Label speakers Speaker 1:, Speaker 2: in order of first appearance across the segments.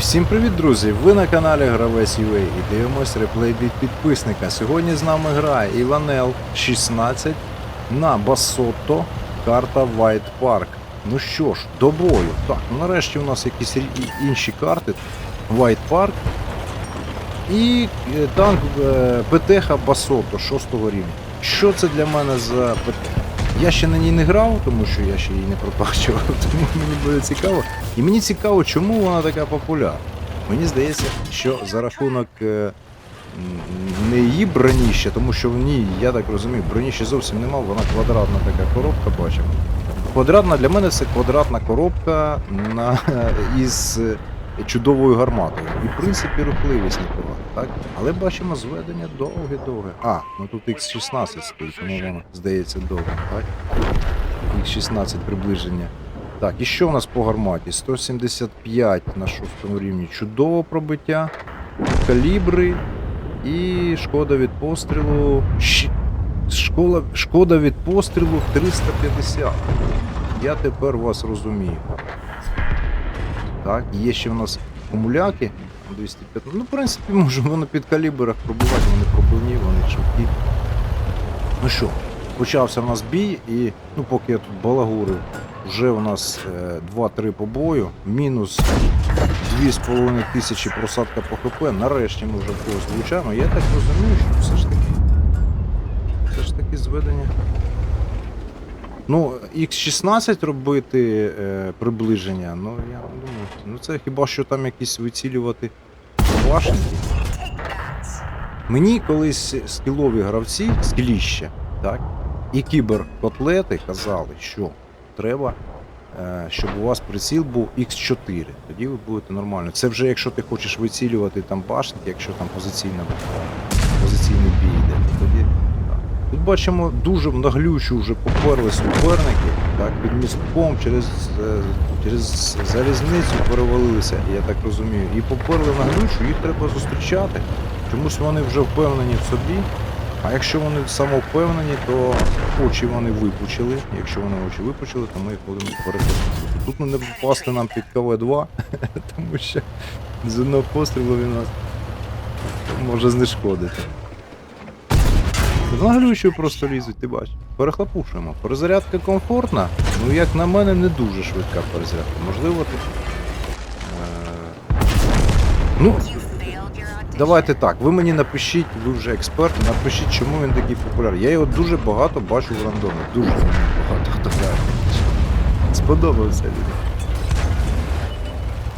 Speaker 1: всім привіт, друзі! Ви на каналі Гравець UA і дивимось реплей від підписника. Сьогодні з нами грає Іванел 16 на Басотто, карта White Park. Ну що ж, до бою. Так, ну нарешті у нас якісь інші карти. White Park і е, танк е, ПТХ Басотто 6 рівня. Що це для мене за? Я ще на ній не грав, тому що я ще її не протачував, тому мені буде цікаво. І мені цікаво, чому вона така популярна. Мені здається, що за рахунок е, не її броніща, тому що в ній, я так розумію, броніща зовсім нема, вона квадратна така коробка, бачимо. Квадратна для мене це квадратна коробка на, із е, чудовою гарматою. І в принципі рухливість непогана, так? Але бачимо зведення довге-довге. А, ну тут X16 стоїть, тому воно здається довго, так? X16 приближення. Так, і що у нас по гарматі? 175 на шостому рівні. Чудово пробиття, калібри і шкода від пострілу. Школа, шкода від пострілу 350. Я тепер вас розумію. Так, є ще в нас акумуляки 215. Ну, в принципі, може воно під калібрах пробивати, вони пробивні, вони швидкі. Ну що, почався в нас бій, і ну, поки я тут балагурив, вже у нас е, 2-3 побою, мінус 2,5 тисячі просадка по ХП. Нарешті ми вже когось влучаємо. Я так розумію, що все ж таки. Все ж таки зведення. Ну, X16 робити е, приближення, ну я думаю. Ну це хіба що там якісь вицілювати башенки. Мені колись скілові гравці, скіліще, так, і кіберкотлети казали, що треба, е, щоб у вас приціл був X4. Тоді ви будете нормально. Це вже якщо ти хочеш вицілювати там башенки, якщо там позиційна, позиційний бій йде. Тут бачимо дуже наглючу вже поперли суперники, так, під містком через, е, через залізницю перевалилися, я так розумію. І поперли наглючу, їх треба зустрічати. Чомусь вони вже впевнені в собі. А якщо вони самовпевнені, то очі вони випучили. Якщо вони очі випучили, то ми їх будемо переконати. Тут не попасти нам під КВ-2, тому що з одного пострілу він нас може знешкодити. Наглючою просто лізуть, ти бачиш. Перехлопушуємо. Перезарядка комфортна, ну як на мене, не дуже швидка перезарядка. Можливо, тут. Е... Ну, Давайте так, ви мені напишіть, ви вже експерт, напишіть, чому він такий популярний. Я його дуже багато бачу в рандомі. Дуже багато хто. Сподобався людям.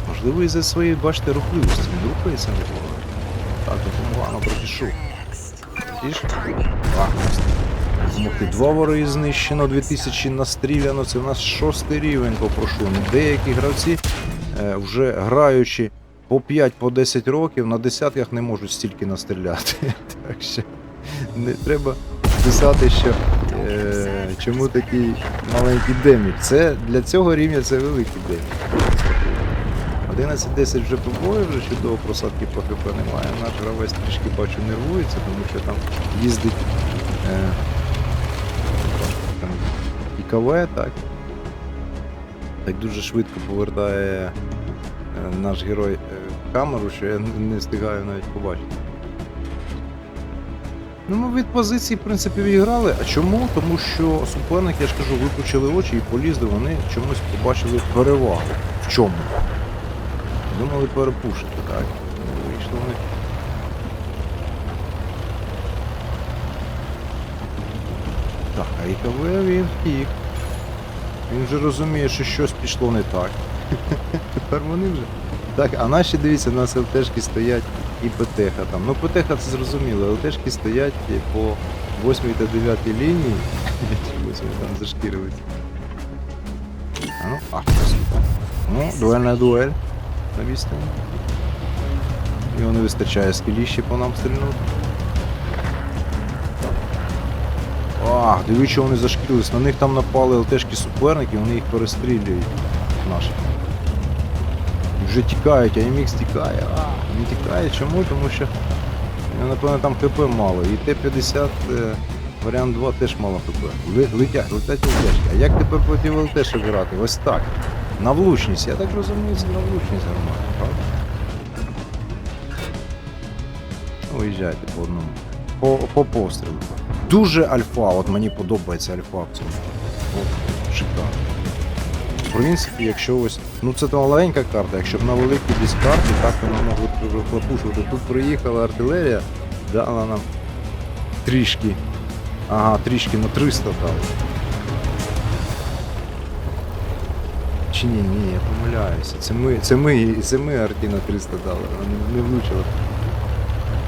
Speaker 1: Можливо, із-за своєї, бачите, рухливості. Він рухається непогано. Так, допомогано пройшов. Два вороги знищено, 2000 настріляно. Це у нас шостий рівень, попрошу. Ну, Деякі гравці, е, вже граючи по 5 по 10 років на десятках не можуть стільки настріляти. Так що не треба писати, що е, чому такий маленький демідж. Це для цього рівня це великий демідж. 11-10 вже побою, вже чудово просадки по немає. Наш гравець трішки бачу нервується, тому що там їздить е, там, ІКВ, так. Так дуже швидко повертає е, наш герой е, камеру, що я не встигаю навіть побачити. Ну, ми від позиції, в принципі, відіграли. А чому? Тому що суперники, я ж кажу, випучили очі і полізли, вони чомусь побачили перевагу. В чому? Думали перепушити, так? Вийшло в. Так, а ІКВ він втік. Він вже розуміє, що щось пішло не так. Тепер вони вже. Так, а наші, дивіться, у нас ЛТшки стоять і ПТХ там. Ну ПТХ це зрозуміло, ЛТшки стоять по 8 та 9 лінії. Чомусь вони там зашкірились. А ну, а, красиво. Ну, дуельна дуель на відстані. Його не вистачає скеліще по нам стрільнути. Ах, дивіться, вони зашкірились. На них там напали ЛТшки суперники, вони їх перестрілюють. Наші. Вже тікають, а МХ тікає. А, не тікає. Чому? Тому що ну, напевно там ХП мало. І Т-50 е, варіант 2 теж мало ХП. Летять, летять ЛТшки. А як тепер проти ЛТшок грати? Ось так. На влучність, я так розумію, це на влучність гармата, правда? Виїжджайте по одному. По по пострілу. Дуже альфа, от мені подобається альфа в цьому. Шикарно. В принципі, якщо ось... Ну це то маленька карта, якщо б на великій десь карті, так вона могла б хлопушувати. Тут приїхала артилерія, дала нам трішки. Ага, трішки на 300 дала. Чи ні, ні, я помиляюся. Це ми, це ми, це ми арті на 300 дали, не, не влучила.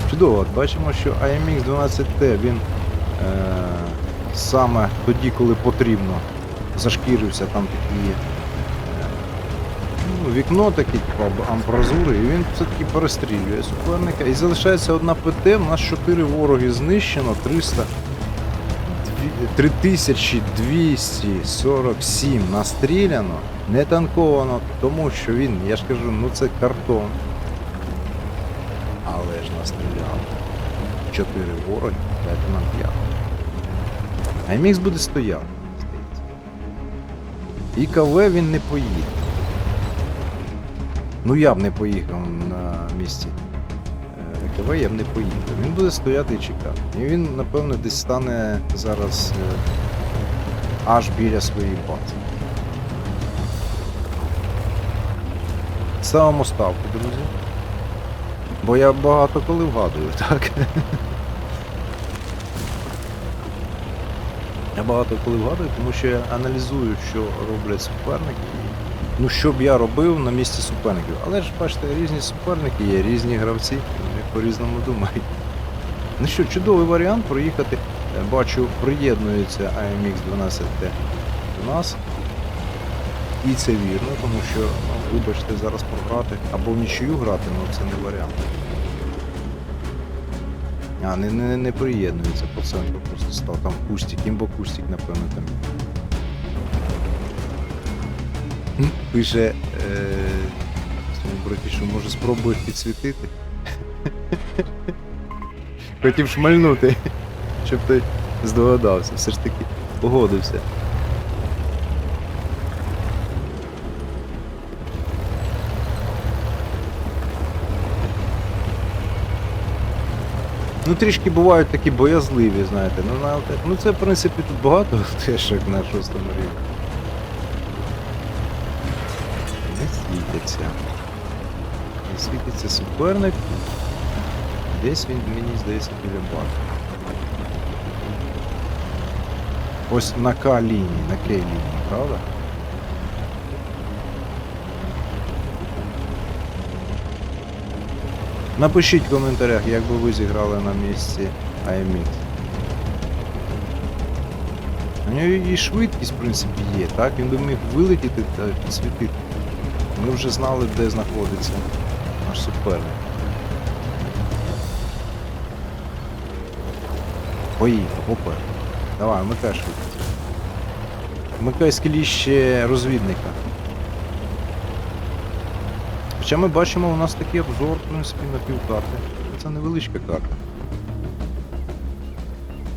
Speaker 1: Чудово, от бачимо, що IMX 12T він е, саме тоді, коли потрібно, зашкірився там такі е, ну, вікно такі, типу, амбразури, і він все-таки перестрілює суперника. І залишається одна ПТ, у нас 4 вороги знищено, 300. Дві- 3247 настріляно, не танковано, тому що він, я ж кажу, ну це картон. Але ж настріляв. 4 вороги, 5 на 5. А МХ буде здається. І КВ він не поїде. Ну я б не поїхав на місці. КВ я не поїхав. Він буде стояти і чекати. І він, напевно, десь стане зараз е, аж біля своєї бази. Ставимо ставку, друзі. Бо я багато коли вгадую, так? Я багато коли вгадую, тому що я аналізую, що роблять суперники. Ну, що б я робив на місці суперників. Але ж бачите, різні суперники є, різні гравці, по-різному думають. Ну що, чудовий варіант проїхати. Е, Бачу, приєднується AMX 12T до нас. І це вірно, тому що, ну, вибачте, зараз програти або в нічию грати, ну це не варіант. А, не, не, не приєднується по центру, просто став там кустик, імбо кустик, напевно, там. Пише е, своєму браті, може спробуєш підсвітити. Хотів шмальнути, щоб ти здогадався, все ж таки погодився. Ну, трішки бувають такі боязливі, знаєте. Ну, на Ну це в принципі тут багато теж як на шостому рівні. Не світяться. Не світиться суперник. Десь він, мені здається, біля баку. Ось на К лінії, на К лінії, правда? Напишіть в коментарях, як би ви зіграли на місці IMX. У нього і швидкість, в принципі, є, так? Він би міг вилетіти та підсвітити. Ми вже знали, де знаходиться наш суперник. Поїхав, поперед. Давай, вмикай швидкість. Вмикай скеліще розвідника. Хоча ми бачимо, у нас такий обзор, в принципі, на півкарти. Це невеличка карта.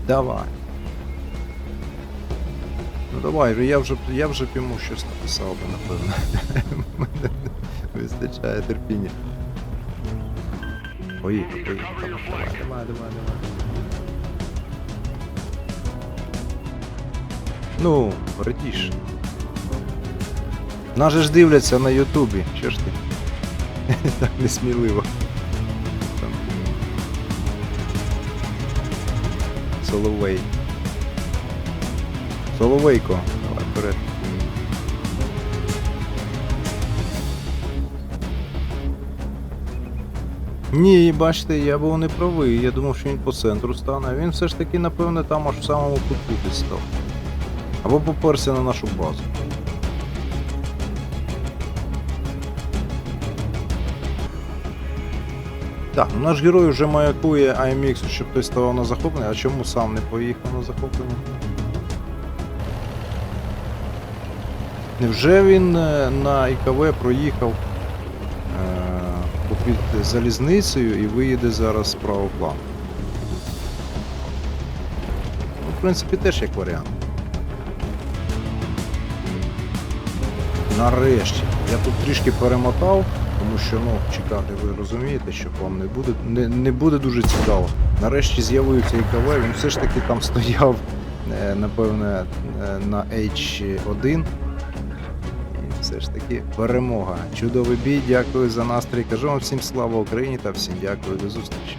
Speaker 1: Давай. Ну давай, я вже, я вже йому щось написав би, напевно. Мене вистачає терпіння. Поїхав, поїхав. Давай, давай, давай, давай. Ну, братіш. Нас же ж дивляться на Ютубі. Що ж ти? Так несміливо. Соловей. Соловейко. Давай вперед. Ні, бачите, я був не правий. Я думав, що він по центру стане, він все ж таки, напевне, там аж в самому кутку десь став. Або поперся на нашу базу. Так, ну наш герой вже маякує IMX, щоб хтось ставав на захоплення, а чому сам не поїхав на захоплення? Невже він е, на ІКВ проїхав е, попід залізницею і виїде зараз з правого плану? Ну, в принципі, теж як варіант. Нарешті. Я тут трішки перемотав. Тому що ну, чекати, ви розумієте, що вам не буде, не, не буде дуже цікаво. Нарешті з'явився ІКВ, він все ж таки там стояв, е, напевне, е, на H1. І все ж таки перемога. Чудовий бій, дякую за настрій. Кажу вам всім слава Україні та всім дякую до зустрічі.